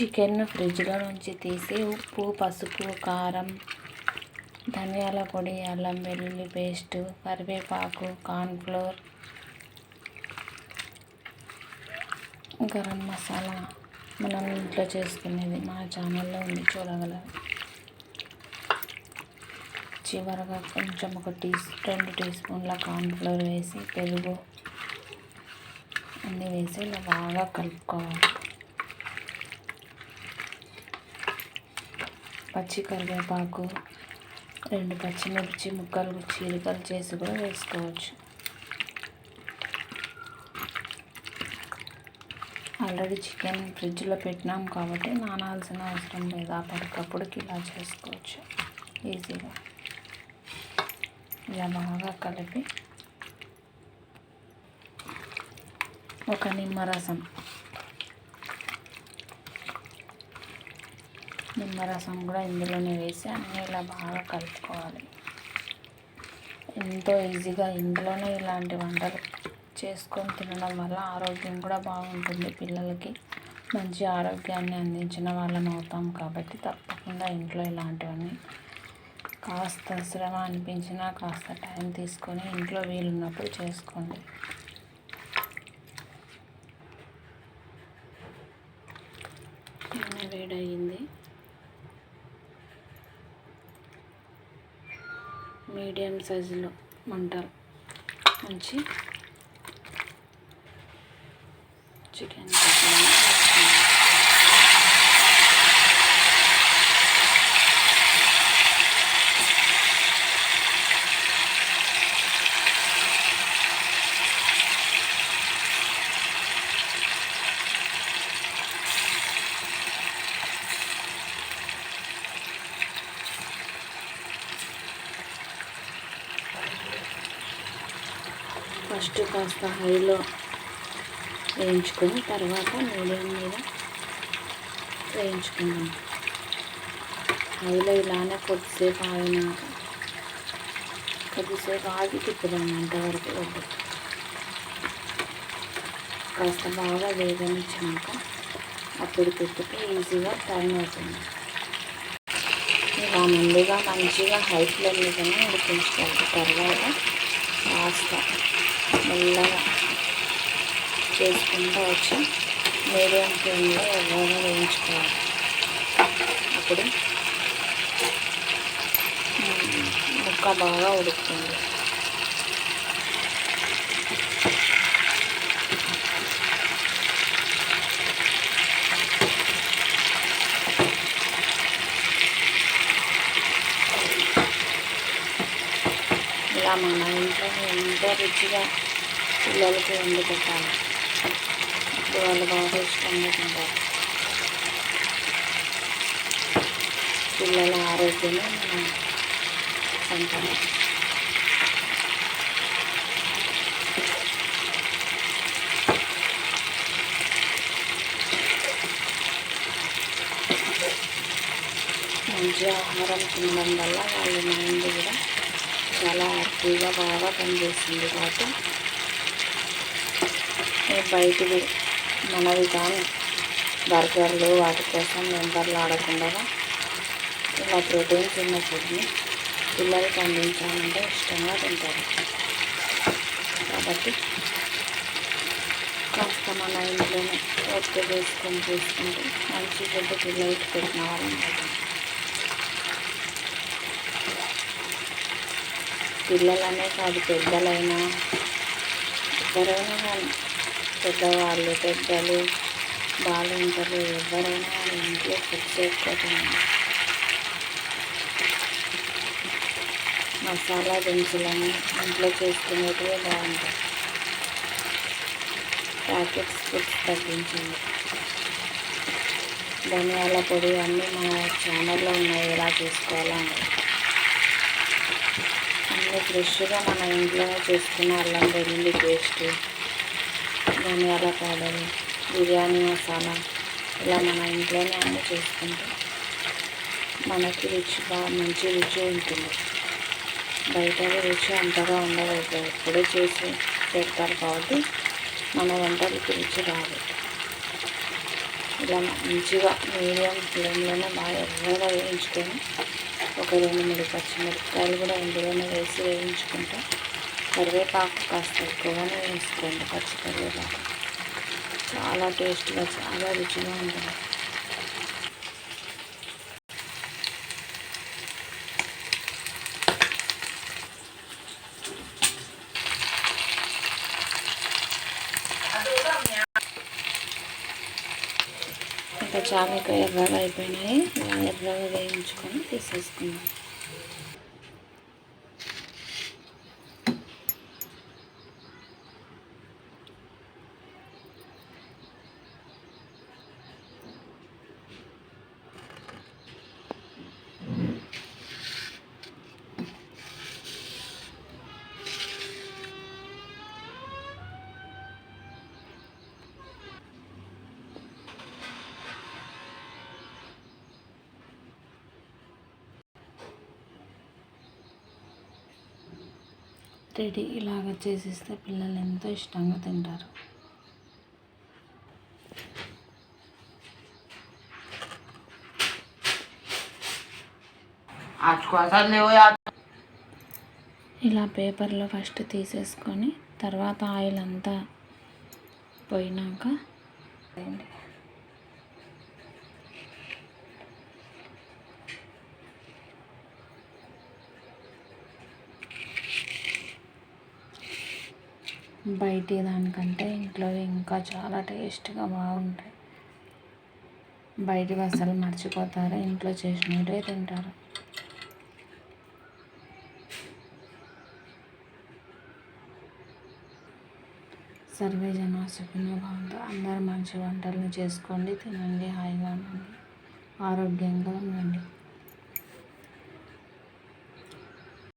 Chicken ఫ్రిడ్జ్లో నుంచి తీసి ఉప్పు పసుపు కారం ధనియాల పొడి అల్లం వెల్లుల్లి పేస్ట్ కరివేపాకు కార్న్ఫ్లోర్ గరం మసాలా. మనం ఇంట్లో చేసుకునేది మన ఛానల్లో ఉంది చూడగలరు. చివరగా కొంచెం ఒక టీ రెండు టీ స్పూన్ల కార్న్ఫ్లోర్ వేసి పెరుగు అన్నీ వేసి ఇలా బాగా కలుపుకోవాలి. పచ్చి కరివేపాకు రెండు పచ్చిమిర్చి ముక్కలు చీలికలు చేసి కూడా వేసుకోవచ్చు. ఆల్రెడీ చికెన్ ఫ్రిడ్జ్లో పెట్టినాం కాబట్టి నానాల్సిన అవసరం లేదు. అప్పటికప్పుడుకి ఇలా చేసుకోవచ్చు. ఈజీగా ఇలా బాగా కలిపి ఒక నిమ్మరసం. నిమ్మరసం కూడా ఇందులోనే వేసి అన్నీ ఇలా బాగా కలుపుకోవాలి. ఎంతో ఈజీగా ఇందులోనే ఇలాంటి వంటలు చేసుకొని తినడం వల్ల ఆరోగ్యం కూడా బాగుంటుంది. పిల్లలకి మంచి ఆరోగ్యాన్ని అందించిన వాళ్ళం అవుతాం కాబట్టి తప్పకుండా ఇంట్లో ఇలాంటివన్నీ కాస్త శ్రమ అనిపించినా కాస్త టైం తీసుకొని ఇంట్లో వీలున్నప్పుడు చేసుకోండి. మీడియం సైజులో మంటలు ఉంచి చికెన్ ఫస్ట్ కాస్త హైలో వేయించుకొని తర్వాత మీడియం మీద వేయించుకున్నాం హైలో ఇలానే కొద్దిసేపు ఆగినాక కొద్దిసేపు ఆగి తిప్పుదాం అంతవరకు వద్దు. కాస్త బాగా వేగనిచ్చాక అప్పుడు తిప్పితే ఈజీగా టైం అవుతుంది. ఇలా ముందుగా మంచిగా హై ఫ్లేమ్ మీదనే ఉడికించుకోవాలి. తర్వాత కాస్త మెల్లగా చేసుకుంటూ వచ్చి మీడియం ఫ్లేమ్లో ఎవరైనా వేయించుకోవాలి. అప్పుడు ముక్క బాగా ఉడుకుతుంది. ఇలా మన ఇంట్లో ఎంతో రుచిగా పిల్లలకి వండి పెట్టాలి. అప్పుడు వాళ్ళు బాగా ఇష్టంగా తింటారు. పిల్లల ఆరోగ్యమే మన సంతానం మంచి ఆహారం తినడం వల్ల వాళ్ళ మైండ్ కూడా చాలా యాక్టివ్గా బాగా పనిచేస్తుంది కాబట్టి బయటివి మనవి కానీ బర్గర్లు వాటి కోసం మెంబర్లు ఆడకుండా ఇలా ప్రోటీన్స్ ఉన్న ఫుడ్ని పిల్లలకి అందించాలంటే ఇష్టంగా తింటారు. కాబట్టి కాస్త మన ఇంట్లోనే ఓపిక చేసుకొని చేసుకుంటే మంచి ఫుడ్ పిల్లలకి పెట్టిన వాళ్ళం పిల్లలనే కాదు పెద్దలైనా. ఎవరైనా కానీ పెద్దవాళ్ళు పెద్దలు బాలింతలు ఎవరైనా వాళ్ళ ఇంట్లో ఫుడ్ చేసుకోవటం మసాలా దినుసులని ఇంట్లో చేసుకునేటివే బాగుంటాయి. ప్యాకెట్స్ ఫుడ్స్ తగ్గించండి. ధనియాల పొడి అన్నీ మన ఛానల్లో ఉన్నాయి ఎలా చేసుకోవాలని అన్నీ ఫ్రెష్గా మన ఇంట్లోనే చేసుకున్న అల్లం వెల్లుల్లి పేస్ట్ ధనియాల పౌడర్ బిర్యానీ మసాలా ఇలా మన ఇంట్లోనే అన్నీ చేసుకుంటే మనకి రుచి బాగా మంచి రుచి ఉంటుంది. బయట రుచి అంతగా ఉండదు. ఎప్పుడే చేసి పెడతారు కాబట్టి మన వంటలకి రుచి రాదు. ఇలా మంచిగా మీడియం ఫ్లేమ్లోనే బాగా ఎర్రగా వేయించుకొని ఒక రెండు మూడు పచ్చిమిరపకాయలు కూడా ఇందులోనే వేసి వేయించుకుంటాం. కరివేపాకు కాస్త ఎక్కువగానే వేసుకోండి పచ్చి కరివేపాకు చాలా టేస్ట్గా చాలా రుచిగా ఉంటుంది. ఇంకా చాలా ఎర్రగా అయిపోయినాయి. ఇలా ఎర్రగా వేయించుకొని తీసేసుకుందాం. రెడీ ఇలాగ చేసిస్తే పిల్లలు ఎంతో ఇష్టంగా తింటారు. ఇలా పేపర్లో ఫస్ట్ తీసేసుకొని తర్వాత ఆయిల్ అంతా పోయినాక బయటి దానికంటే ఇంట్లో ఇంకా చాలా టేస్ట్గా బాగుంటాయి. బయటివి అసలు మర్చిపోతారు. ఇంట్లో చేసినవే తింటారు. సర్వే జన సుఖంగా అందరూ మంచి వంటలు చేసుకోండి తినండి హాయిగా ఉండండి. ఆరోగ్యంగా ఉండండి.